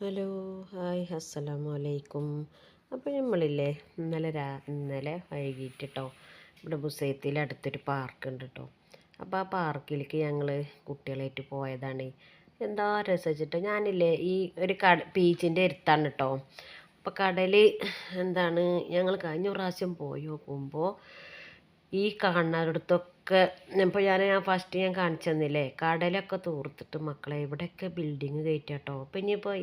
Hello hi അസ്സലാമു അലൈക്കും അപ്പോൾ നമ്മളില്ലേ ഇന്നലെ രാ ഇന്നലെ വൈകിട്ട് കേട്ടോ ഇവിടെ ബുസൈത്തിൽ അടുത്തൊരു പാർക്ക് ഉണ്ട് കേട്ടോ അപ്പോൾ ആ പാർക്കിലേക്ക് ഞങ്ങൾ കുട്ടികളായിട്ട് പോയതാണ്. എന്താ രസിച്ചിട്ടോ ഞാനില്ലേ ഈ ഒരു കട ബീച്ചിന്റെ അടുത്താണ് കേട്ടോ അപ്പോൾ കടൽ എന്താണ് ഞങ്ങൾ കഴിഞ്ഞ പ്രാവശ്യം പോയി നോക്കുമ്പോൾ ഈ കാണുന്നിടത്തൊക്കെ ഇപ്പോൾ ഞാൻ ഞാൻ ഫസ്റ്റ് ഞാൻ കാണിച്ചു തന്നില്ലേ കടലൊക്കെ തൂർത്തിട്ട് മക്കളെ ഇവിടെയൊക്കെ ബിൽഡിങ് കയറ്റാട്ടോ അപ്പം ഇനിയിപ്പോൾ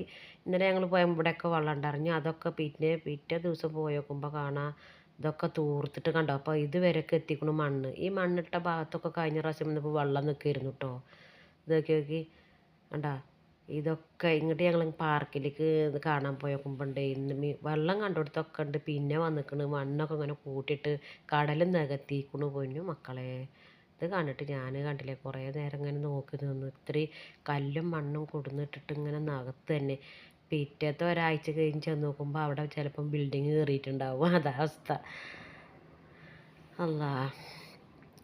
ഇന്നലെ ഞങ്ങൾ പോയപ്പോൾ ഇവിടെയൊക്കെ വെള്ളം ഉണ്ടായിരുന്നു. അതൊക്കെ പിന്നെ പിറ്റേ ദിവസം പോയി നോക്കുമ്പോൾ കാണാം. ഇതൊക്കെ തൂർത്തിട്ട് കണ്ടോ? അപ്പോൾ ഇതുവരെയൊക്കെ എത്തിക്കണു മണ്ണ്. ഈ മണ്ണിട്ട ഭാഗത്തൊക്കെ കഴിഞ്ഞ പ്രാവശ്യം വന്നപ്പോൾ വെള്ളം നിൽക്കായിരുന്നു കേട്ടോ ഇതൊക്കെ നോക്കി. കണ്ടാ? ഇതൊക്കെ ഇങ്ങോട്ട് ഞങ്ങൾ പാർക്കിലേക്ക് കാണാൻ പോയ കുമ്പുണ്ട് ഇന്ന് വെള്ളം കണ്ടുകൊടുത്തൊക്കെ ഉണ്ട് പിന്നെ വന്നിക്കണ്. മണ്ണൊക്കെ ഇങ്ങനെ കൂട്ടിയിട്ട് കടലും നികത്തിക്കണു പൊന്നു മക്കളെ. ഇത് കണ്ടിട്ട് ഞാൻ കണ്ടില്ലേ? കുറേ നേരം ഇങ്ങനെ നോക്കി നിന്നു. ഇത്രയും കല്ലും മണ്ണും കൊടുന്നിട്ടിട്ട് ഇങ്ങനെ നകത്ത് തന്നെ. പിറ്റേത്തെ ഒരാഴ്ച കഴിഞ്ഞ് ചെന്ന് നോക്കുമ്പോൾ അവിടെ ചിലപ്പം ബിൽഡിങ് കയറിയിട്ടുണ്ടാവും അതാ അവസ്ഥ. അല്ലാ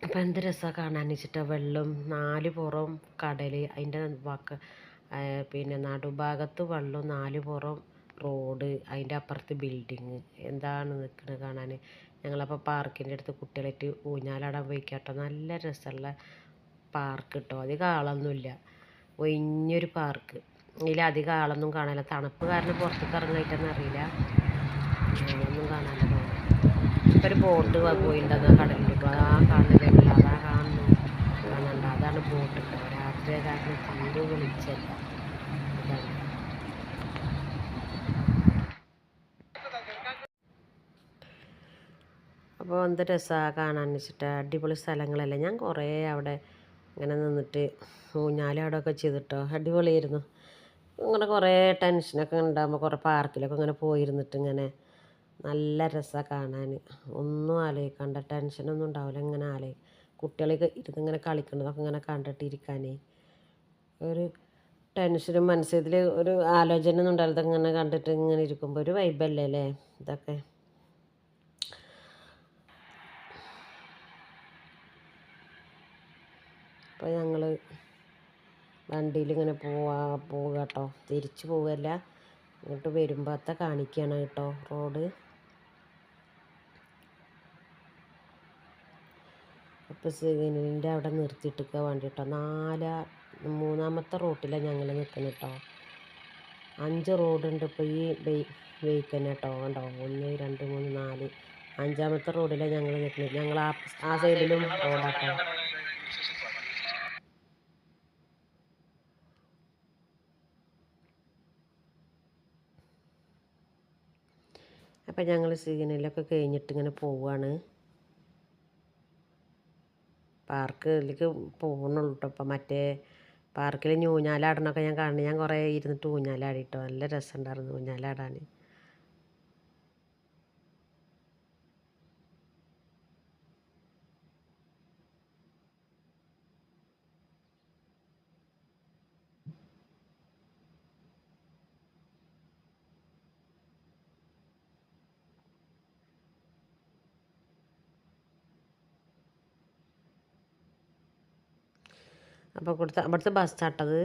അപ്പം എന്ത് രസമാണ് കാണാൻ വെച്ചിട്ട് വെള്ളം നാല് പുറം കടൽ അതിന്റെ വക്ക പിന്നെ നടുഭാഗത്ത് വെള്ളം നാല് പുറം റോഡ് അതിന്റെ അപ്പുറത്ത് ബിൽഡിങ് എന്താണ് നിൽക്കുന്നത് കാണാൻ? ഞങ്ങളപ്പോൾ പാർക്കിന്റെ അടുത്ത് കുട്ടികളായിട്ട് ഊഞ്ഞാലാടാൻ പോയി കേട്ടോ നല്ല രസമുള്ള പാർക്ക് കേട്ടോ അധികം ആളൊന്നുമില്ല ഒഴിഞ്ഞൊരു പാർക്ക് ഇതിൽ അധികം ആളൊന്നും കാണാനില്ല. തണുപ്പ് കാരണം പുറത്തേക്ക് ഇറങ്ങായിട്ടൊന്നും അറിയില്ല. ആളൊന്നും കാണാനില്ല. ഇപ്പം ഒരു ബോട്ട് പോയിട്ടുണ്ടെന്ന് കടലിൽ ഇപ്പോൾ ആ കാണുന്നില്ല അതാ കാണുന്നു കാണണ്ട. അതാണ് ബോട്ട് കേട്ടോ കാരണം തീരെ വിളിച്ചല്ല അപ്പോൾ എന്ത് രസമാണ് കാണാൻ വെച്ചിട്ട്. അടിപൊളി സ്ഥലങ്ങളല്ലേ. ഞാൻ കുറേ അവിടെ ഇങ്ങനെ നിന്നിട്ട് ഊഞ്ഞാലാടൊക്കെ ചെയ്തിട്ടോ. അടിപൊളിയായിരുന്നു. ഇങ്ങനെ കുറേ ടെൻഷനൊക്കെ ഉണ്ടാകുമ്പോൾ കുറേ പാർക്കിലൊക്കെ ഇങ്ങനെ പോയിരുന്നിട്ട് ഇങ്ങനെ നല്ല രസമാണ് കാണാൻ. ഒന്നും ആലോചിക്കണ്ട. ടെൻഷനൊന്നും ഉണ്ടാവില്ല. ഇങ്ങനെ ആലോചിക്കും കുട്ടികളൊക്കെ ഇരുന്നിങ്ങനെ കളിക്കുന്നതൊക്കെ ഇങ്ങനെ കണ്ടിട്ടിരിക്കാനേ ഒരു ടെൻഷനും മനസ്സിൽ ഒരു ആലോചന ഒന്നും ഉണ്ടാകാതെ ഇങ്ങനെ കണ്ടിട്ട് ഇങ്ങനെ ഇരിക്കുമ്പോൾ ഒരു വൈബല്ലേ അല്ലേ ഇതൊക്കെ. അപ്പോൾ ഞങ്ങൾ വണ്ടിയിൽ ഇങ്ങനെ പോവാ പോവുക കേട്ടോ തിരിച്ചു പോവുകയല്ല ഇങ്ങോട്ട് വരുമ്പോഴത്തെ കാണിക്കുകയാണ് കേട്ടോ റോഡ്. അപ്പോൾ സിഗ്നലിന്റെ അവിടെ നിർത്തിയിട്ടിരിക്കുക വണ്ടി കേട്ടോ നാലാ മൂന്നാമത്തെ റോട്ടിലാണ് ഞങ്ങൾ നിൽക്കുന്നത് കേട്ടോ അഞ്ച് റോഡുണ്ട് ഇപ്പോൾ ഈ വെഹിക്കൽ കേട്ടോ കണ്ടോ? ഒന്ന് രണ്ട് മൂന്ന് നാല്. അഞ്ചാമത്തെ റോഡിലാണ് ഞങ്ങൾ നിൽക്കുന്നത് ഞങ്ങൾ ആ ആ സൈഡിലും റോഡാട്ടോ അപ്പം ഞങ്ങൾ സിഗ്നലൊക്കെ കഴിഞ്ഞിട്ട് ഇങ്ങനെ പോവുകയാണ് പാർക്കിലേക്ക് പോകുന്നുള്ളൂ കേട്ടോ അപ്പം മറ്റേ പാർക്കിൽ ഊഞ്ഞാലാടണമൊക്കെ ഞാൻ കാണുന്നു ഞാൻ കുറേ ഇരുന്നിട്ട് ഊഞ്ഞാലാടിട്ടോ നല്ല രസമുണ്ടായിരുന്നു ഊഞ്ഞാലാടാൻ അപ്പോൾ കൊടുത്ത അവിടുത്തെ ബസ്സാട്ടത്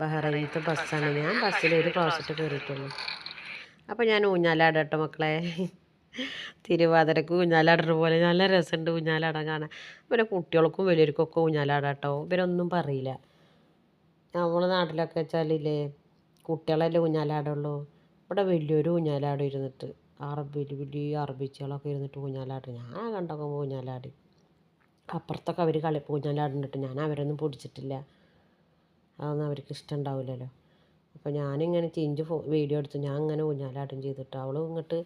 ബഹ്റൈനത്തെ ബസ്സാണ്. ഞാൻ ബസ്സിൽ ഒരു ക്ലോസറ്റ് കയറിയിട്ടുള്ളൂ. അപ്പോൾ ഞാൻ ഊഞ്ഞാലാടട്ടോ മക്കളെ. തിരുവാതിരക്ക് ഊഞ്ഞാലാടുന്ന പോലെ നല്ല രസമുണ്ട് ഊഞ്ഞാലാടാൻ കാണാൻ. പിന്നെ കുട്ടികൾക്കും വലിയവർക്കൊക്കെ ഊഞ്ഞാലാടാട്ടോ. ഇവരൊന്നും പറയില്ല. നമ്മളെ നാട്ടിലൊക്കെ വെച്ചാലില്ലേ കുട്ടികളല്ലേ ഊഞ്ഞാലാടുള്ളൂ. ഇവിടെ വലിയൊരു ഊഞ്ഞാലാടും ഇരുന്നിട്ട് അറബി വലിയ അറബിച്ചകളൊക്കെ ഇരുന്നിട്ട് ഊഞ്ഞാലാടും. ഞാൻ കണ്ടൊക്കെ ഊഞ്ഞാലാടി. അപ്പുറത്തൊക്കെ അവർ കളി ഊഞ്ഞാലാടുന്നുണ്ട് ഞാൻ അവരൊന്നും പിടിച്ചിട്ടില്ല. അതൊന്നും അവർക്ക് ഇഷ്ടം ഉണ്ടാവില്ലല്ലോ അപ്പോൾ ഞാനിങ്ങനെ ചിഞ്ച് ഫോ വീഡിയോ എടുത്തു. ഞാൻ അങ്ങനെ ഊഞ്ഞാലാട്ടം ചെയ്തിട്ട് അവൾ ഇങ്ങോട്ട്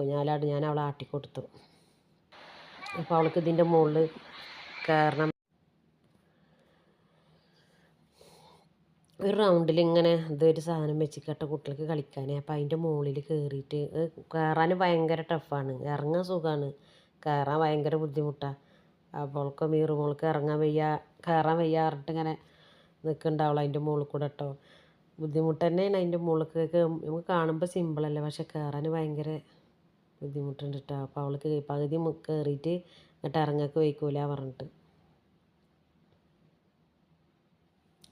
ഊഞ്ഞാലാടും ഞാൻ അവളെ ആട്ടിക്കൊടുത്തു. അപ്പോൾ അവൾക്ക് ഇതിന്റെ മുകളിൽ കയറണം ഒരു റൗണ്ടിൽ ഇങ്ങനെ ഇതൊരു സാധനം വെച്ചിക്കട്ട കുട്ടികൾക്ക് കളിക്കാൻ അപ്പോൾ അതിന്റെ മുകളിൽ കയറിയിട്ട് കയറാൻ ഭയങ്കര ടഫാണ് ഇറങ്ങാൻ സുഖമാണ് കയറാൻ ഭയങ്കര ബുദ്ധിമുട്ടാണ് അവൾക്ക് മീറു മോൾക്ക് ഇറങ്ങാൻ വയ്യ കയറാൻ വയ്യ പറഞ്ഞിട്ട് ഇങ്ങനെ നിൽക്കുന്നുണ്ടാവുള്ളൂ അതിന്റെ മുകളിൽ കൂടെ കേട്ടോ. ബുദ്ധിമുട്ട് തന്നെയാണ് അതിന്റെ മുകളിലേക്ക് നമുക്ക് കാണുമ്പോൾ സിമ്പിളല്ലേ പക്ഷെ കയറാൻ ഭയങ്കര ബുദ്ധിമുട്ടുണ്ട് കേട്ടോ. അപ്പോൾ അവൾക്ക് പകുതി കയറിയിട്ട് എന്നിട്ട് ഇറങ്ങൊക്കെ വയ്ക്കൂല പറഞ്ഞിട്ട്.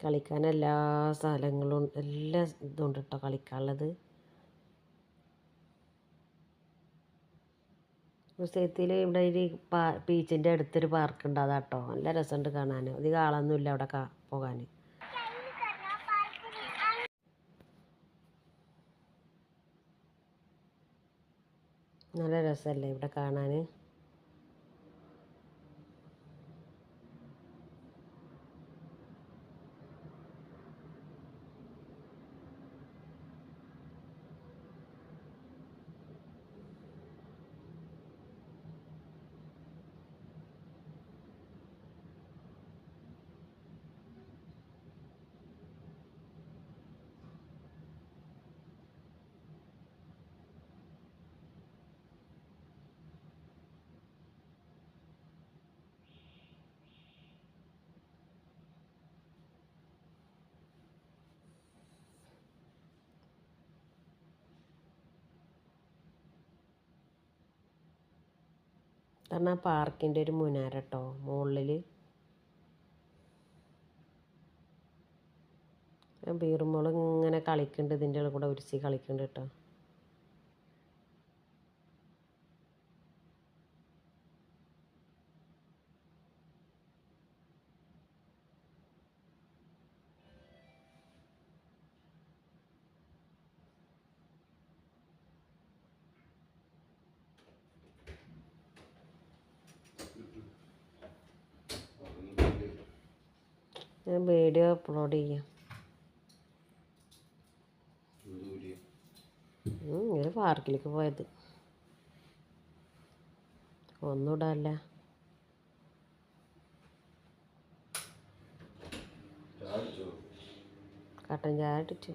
കളിക്കാൻ എല്ലാ സ്ഥലങ്ങളും എല്ലാ ഇതുണ്ട് കേട്ടോ കളിക്കാനുള്ളത്. മുസയത്തിൽ ഇവിടെ ഒരു പാ ബീച്ചിന്റെ അടുത്തൊരു പാർക്ക് ഉണ്ട് അതാട്ടോ. നല്ല രസമുണ്ട് കാണാൻ അധികം ആളൊന്നുമില്ല അവിടെ കാ പോകാൻ നല്ല രസമല്ലേ ഇവിടെ കാണാൻ കാരണം ആ പാർക്കിന്റെ ഒരു മുനാര കേട്ടോ മുകളിൽ ബീറുമോൾ ഇങ്ങനെ കളിക്കുന്നുണ്ട് ഇതിന്റെ കൂടെ ഉരുസി കളിക്കുന്നുണ്ട് കേട്ടോ ഞാൻ വീഡിയോ അപ്ലോഡ് ചെയ്യാം. ഇങ്ങനെ പാർക്കിലേക്ക് പോയത്. ഒന്നുമിടാല്ല കട്ടൻ ചായ ഇട്ടിട്ട്.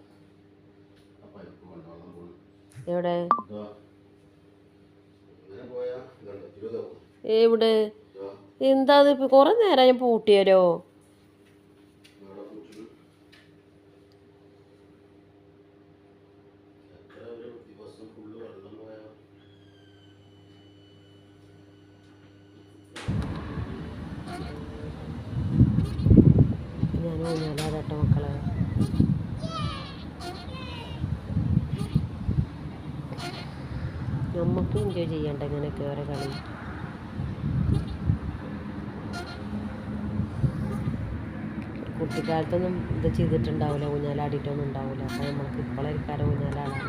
എവിടെ? എവിടെ? എന്താ കുറെ നേരം ഞാൻ പൂട്ടിയാലോ ഞാൻ ഊഞ്ഞാലാടട്ടോ മക്കളെ. നമുക്ക് എൻജോയ് ചെയ്യണ്ട ഇങ്ങനെയൊക്കെ ഓരോ കളി? കുട്ടിക്കാലത്തൊന്നും ഇത് ചെയ്തിട്ടുണ്ടാവില്ല ഊഞ്ഞാലാടിയിട്ടൊന്നും ഉണ്ടാവില്ല അപ്പോൾ നമ്മൾക്ക് ഇപ്പോഴായിരിക്കാരം ഊഞ്ഞാലാടാൻ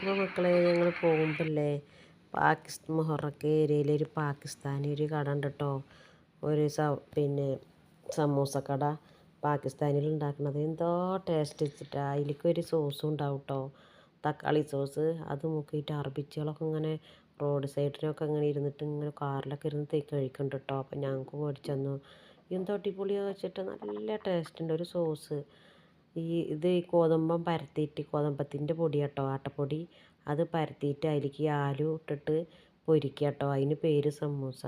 അപ്പോൾ മക്കളെ ഞങ്ങൾ പോകുമ്പല്ലേ പാകിസ്ഥാൻ മൊഹറക്ക ഏരിയയിൽ ഒരു പാകിസ്ഥാനി ഒരു കട ഉണ്ട് കേട്ടോ. ഒരു സ പിന്നെ സമൂസ കട പാകിസ്ഥാനിൽ ഉണ്ടാക്കുന്നത്. എന്തോ ടേസ്റ്റ് വെച്ചിട്ടാണ് അതിലേക്കൊരു സോസും ഉണ്ടാവും കേട്ടോ. തക്കാളി സോസ് അത് മുക്കിയിട്ട് അറബിച്ചുകളൊക്കെ ഇങ്ങനെ റോഡ് സൈഡിലൊക്കെ ഇങ്ങനെ ഇരുന്നിട്ട് ഇങ്ങനെ കാറിലൊക്കെ ഇരുന്ന് തേക്ക് കഴിക്കുന്നുണ്ട് കേട്ടോ. അപ്പോൾ ഞങ്ങൾക്ക് മേടിച്ചു തന്നു എന്തോ അടിപൊളിയാ വെച്ചിട്ട്. നല്ല ടേസ്റ്റ് ഉണ്ട് ഒരു സോസ് ഈ ഇത് ഈ ഗോതമ്പം പരത്തിയിട്ട് ഗോതമ്പത്തിന്റെ പൊടി കേട്ടോ ആട്ടപ്പൊടി. അത് പരത്തിയിട്ട് അതിലേക്ക് ആലു ഇട്ടിട്ട് പൊരിക്കുക കേട്ടോ അതിന് പേര് സമൂസ.